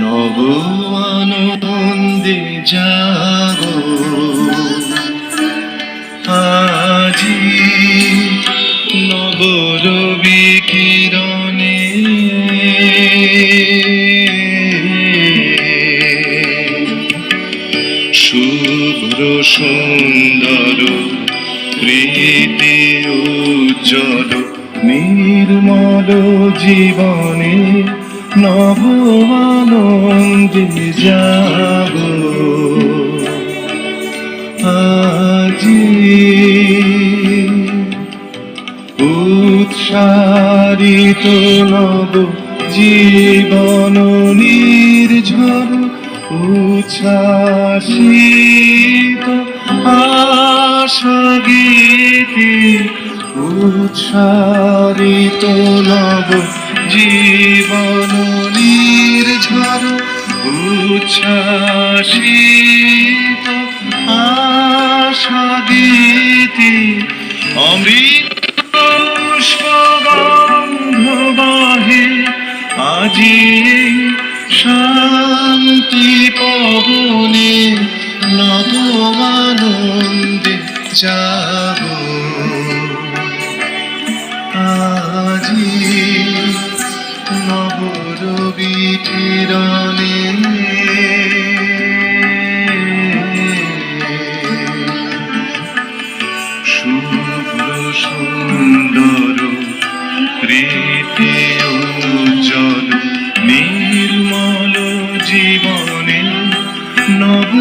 নব আনন্দে যাব আজি নব রবি কিরণে। শুভ্র সুন্দর প্রীতি উজ্জ্বল। নির্মল জীবনে নব আনন্দে যাব। আজি উৎসারিত নব জীবন নির্ঝর উচ্ছ্বাসিত আশা গীতি উৎসারিত নব জীবন নির্ঝর উচ্ছ্বাসিত আশা গীতি অমৃত পুষ্পগন্ধ বাহে আজি শান্তি পবনে নব আনন্দে যাব প্রীতি উজ্জ্বল নির্মল জীবনে নব